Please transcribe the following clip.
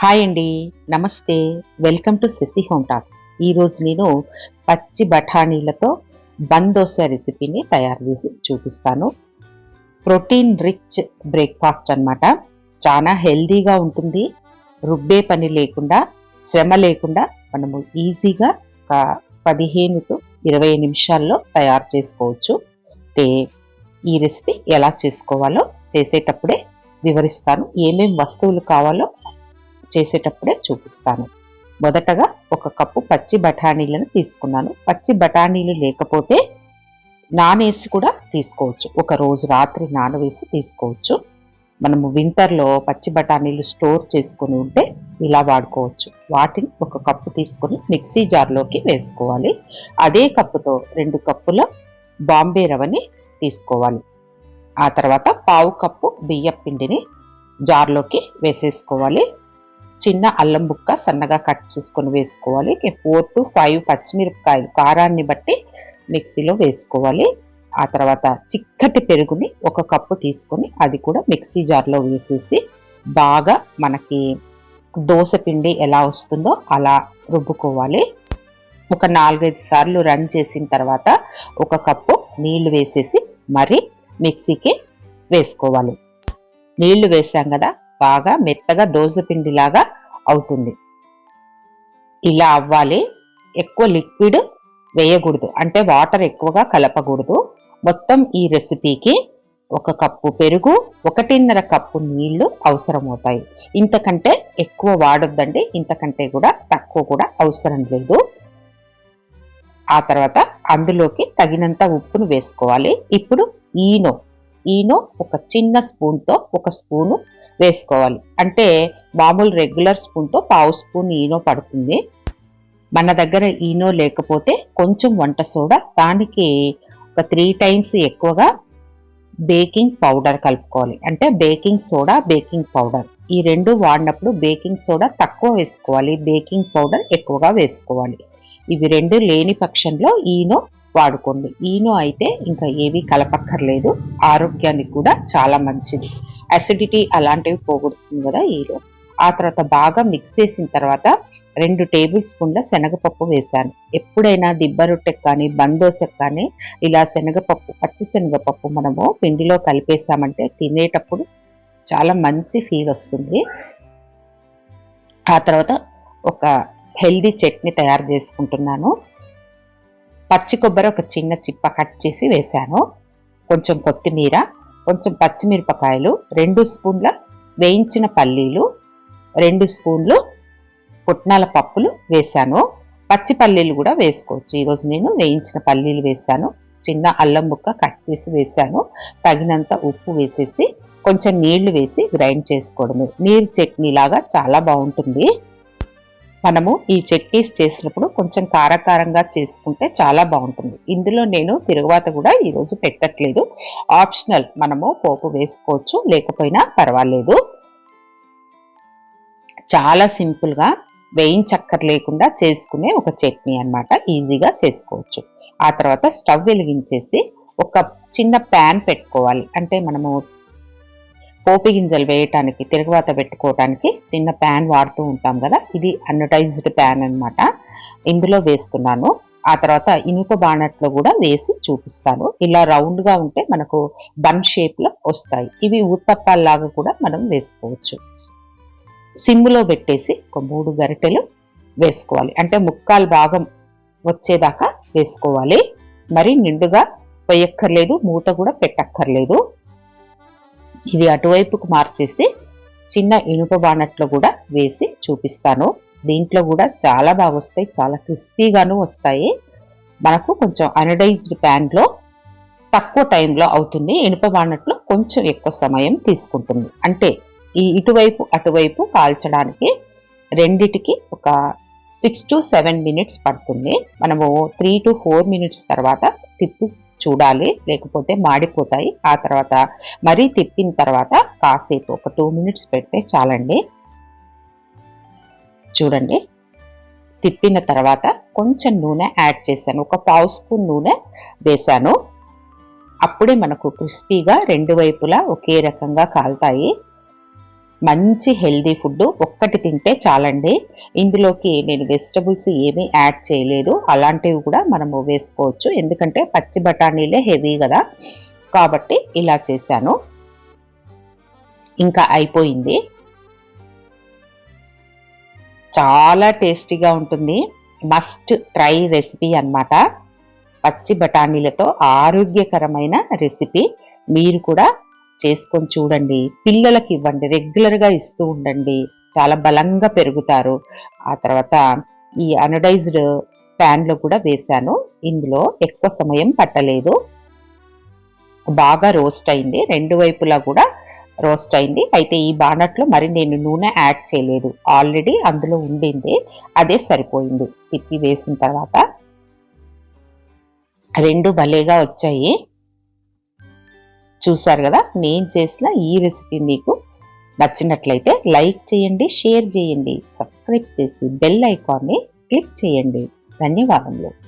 Hi అండి నమస్తే. Welcome to Shashi home talks. ఈరోజు నేను పచ్చి బఠానీలతో బందోస రెసిపీని తయారు చేసి చూపిస్తాను. ప్రోటీన్ రిచ్ బ్రేక్ఫాస్ట్ అన్నమాట. చాలా హెల్దీగా ఉంటుంది. రుబ్బే పని లేకుండా శ్రమ లేకుండా మనము ఈజీగా ఒక పదిహేను టు ఇరవై నిమిషాల్లో తయారు చేసుకోవచ్చు. అయితే ఈ రెసిపీ ఎలా చేసుకోవాలో చేసేటప్పుడే వివరిస్తాను. ఏమేం వస్తువులు కావాలో చేసేటప్పుడే చూపిస్తాను. మొదటగా ఒక కప్పు పచ్చి బఠానీలను తీసుకున్నాను. పచ్చి బఠానీలు లేకపోతే నానేసి కూడా తీసుకోవచ్చు. ఒక రోజు రాత్రి నానవేసి తీసుకోవచ్చు. మనము వింటర్లో పచ్చి బఠానీలు స్టోర్ చేసుకొని ఉంటే ఇలా వాడుకోవచ్చు. వాటిని ఒక కప్పు తీసుకొని మిక్సీ జార్లోకి వేసుకోవాలి. అదే కప్పుతో రెండు కప్పుల బాంబే రవ్వని తీసుకోవాలి. ఆ తర్వాత పావు కప్పు బియ్యం పిండిని జార్లోకి వేసేసుకోవాలి. చిన్న అల్లం ముక్క సన్నగా కట్ చేసుకొని వేసుకోవాలి. ఫోర్ టు ఫైవ్ పచ్చిమిరపకాయలు కారాన్ని బట్టి మిక్సీలో వేసుకోవాలి. ఆ తర్వాత చిక్కటి పెరుగుని ఒక కప్పు తీసుకొని అది కూడా మిక్సీ జార్లో వేసేసి బాగా మనకి దోశ పిండి ఎలా వస్తుందో అలా రుబ్బుకోవాలి. ఒక నాలుగైదు సార్లు రన్ చేసిన తర్వాత ఒక కప్పు నీళ్ళు వేసేసి మరి మిక్సీకి వేసుకోవాలి. నీళ్ళు వేసాం కదా బాగా మెత్తగా దోశపిండిలాగా అవుతుంది. ఇలా అవ్వాలి. ఎక్కువ లిక్విడ్ వేయకూడదు. అంటే వాటర్ ఎక్కువగా కలపకూడదు. మొత్తం ఈ రెసిపీకి ఒక కప్పు పెరుగు ఒకటిన్నర కప్పు నీళ్ళు అవసరమవుతాయి. ఇంతకంటే ఎక్కువ వాడొద్దండి. ఇంతకంటే కూడా తక్కువ కూడా అవసరం లేదు. ఆ తర్వాత అందులోకి తగినంత ఉప్పును వేసుకోవాలి. ఇప్పుడు ఈనో. ఈనో ఒక చిన్న స్పూన్తో ఒక స్పూను వేసుకోవాలి. అంటే మామూలు రెగ్యులర్ స్పూన్తో పావు స్పూన్ ఈనో పడుతుంది. మన దగ్గర ఈనో లేకపోతే కొంచెం వంట సోడా దానికి ఒక త్రీ టైమ్స్ ఎక్కువగా బేకింగ్ పౌడర్ కలుపుకోవాలి. అంటే బేకింగ్ సోడా బేకింగ్ పౌడర్ ఈ రెండు వాడినప్పుడు బేకింగ్ సోడా తక్కువ వేసుకోవాలి. బేకింగ్ పౌడర్ ఎక్కువగా వేసుకోవాలి. ఇవి రెండు లేని పక్షంలో ఈనో వాడుకోండి. ఈనో అయితే ఇంకా ఏవి కలపక్కర్లేదు. ఆరోగ్యానికి కూడా చాలా మంచిది. అసిడిటీ అలాంటివి పోగొడుతుంది కదా ఈనో. ఆ తర్వాత బాగా మిక్స్ చేసిన తర్వాత రెండు టేబుల్ స్పూన్ల శనగపప్పు వేశాను. ఎప్పుడైనా దిబ్బరొట్టెకు కానీ బందోసకు కానీ ఇలా శనగపప్పు పచ్చి శనగపప్పు మనము పిండిలో కలిపేసామంటే తినేటప్పుడు చాలా మంచి ఫీల్ వస్తుంది. ఆ తర్వాత ఒక హెల్దీ చట్నీ తయారు చేసుకుంటున్నాను. పచ్చి కొబ్బరి ఒక చిన్న చిప్ప కట్ చేసి వేశాను. కొంచెం కొత్తిమీర కొంచెం పచ్చిమిరపకాయలు రెండు స్పూన్ల వేయించిన పల్లీలు రెండు స్పూన్లు పుట్నాల పప్పులు వేశాను. పచ్చి పల్లీలు కూడా వేసుకోవచ్చు. ఈరోజు నేను వేయించిన పల్లీలు వేశాను. చిన్న అల్లం ముక్క కట్ చేసి వేశాను. తగినంత ఉప్పు వేసేసి కొంచెం నీళ్ళు వేసి గ్రైండ్ చేసుకోవడమే. నీరు చట్నీ లాగా చాలా బాగుంటుంది. మనము ఈ చట్నీస్ చేసినప్పుడు కొంచెం కారకారంగా చేసుకుంటే చాలా బాగుంటుంది. ఇందులో నేను తిరుగుబాత కూడా ఈరోజు పెట్టట్లేదు. ఆప్షనల్ మనము పోపు వేసుకోవచ్చు లేకపోయినా పర్వాలేదు. చాలా సింపుల్గా వేయించక్కర్ లేకుండా చేసుకునే ఒక చట్నీ అన్నమాట. ఈజీగా చేసుకోవచ్చు. ఆ తర్వాత స్టవ్ వెలిగించేసి ఒక చిన్న ప్యాన్ పెట్టుకోవాలి. అంటే మనము పోపు గింజలు వేయటానికి తిరుగువాత పెట్టుకోవటానికి చిన్న ప్యాన్ వాడుతూ ఉంటాం కదా? ఇది అడ్వర్టైజ్డ్ ప్యాన్ అన్నమాట. ఇందులో వేస్తున్నాను. ఆ తర్వాత ఇనుప బాణట్లో కూడా వేసి చూపిస్తాను. ఇలా రౌండ్గా ఉంటే మనకు బన్ షేప్లో వస్తాయి. ఇవి ఉత్తప్పాల్లాగా కూడా మనం వేసుకోవచ్చు. సిమ్లో పెట్టేసి ఒక మూడు గరిటెలు వేసుకోవాలి. అంటే ముక్కాలు భాగం వచ్చేదాకా వేసుకోవాలి. మరి నిండుగా పోయక్కర్లేదు మూత కూడా పెట్టక్కర్లేదు. ఇవి అటువైపుకు మార్చేసి చిన్న ఇనుప బాణట్లో కూడా వేసి చూపిస్తాను. దీంట్లో కూడా చాలా బాగా వస్తాయి చాలా క్రిస్పీగాను వస్తాయి. మనకు కొంచెం అనడైజ్డ్ ప్యాన్లో తక్కువ టైంలో అవుతుంది. ఇనుప బాణట్లో కొంచెం ఎక్కువ సమయం తీసుకుంటుంది. అంటే ఈ ఇటువైపు అటువైపు కాల్చడానికి రెండిటికి ఒక సిక్స్ టు సెవెన్ మినిట్స్ పడుతుంది. మనము త్రీ టు ఫోర్ మినిట్స్ తర్వాత తిప్పి చూడాలి లేకపోతే మాడిపోతాయి. ఆ తర్వాత మరీ తిప్పిన తర్వాత కాసేపు ఒక టూ మినిట్స్ పెడితే చాలండి. చూడండి. తిప్పిన తర్వాత కొంచెం నూనె యాడ్ చేశాను. ఒక పావు స్పూన్ నూనె వేశాను. అప్పుడే మనకు క్రిస్పీగా రెండు వైపులా ఒకే రకంగా కాలుతాయి. మంచి హెల్దీ ఫుడ్ ఒక్కటి తింటే చాలండి. ఇందులోకి నేను వెజిటబుల్స్ ఏమీ యాడ్ చేయలేదు. అలాంటివి కూడా మనము వేసుకోవచ్చు. ఎందుకంటే పచ్చి బఠానీలే హెవీ కదా. కాబట్టి ఇలా చేశాను. ఇంకా అయిపోయింది. చాలా టేస్టీగా ఉంటుంది. మస్ట్ ట్రై రెసిపీ అన్నమాట. పచ్చి బఠానీలతో ఆరోగ్యకరమైన రెసిపీ. మీరు కూడా చేసుకొని చూడండి. పిల్లలకి ఇవ్వండి. రెగ్యులర్గా ఇస్తూ ఉండండి. చాలా బలంగా పెరుగుతారు. ఆ తర్వాత ఈ అనడైజ్డ్ ప్యాన్లో కూడా వేశాను. ఇందులో ఎక్కువ సమయం పట్టలేదు. బాగా రోస్ట్ అయింది. రెండు వైపులా కూడా రోస్ట్ అయింది. అయితే ఈ బాణట్లో మరి నేను నూనె యాడ్ చేయలేదు. ఆల్రెడీ అందులో ఉండింది. అదే సరిపోయింది. తిప్పి వేసిన తర్వాత రెండు భలేగా వచ్చాయి. చూసారు కదా? నేను చేసిన ఈ రెసిపీ మీకు నచ్చినట్లయితే లైక్ చేయండి షేర్ చేయండి సబ్స్క్రైబ్ చేసి బెల్ ఐకాన్ని క్లిక్ చేయండి. ధన్యవాదములు.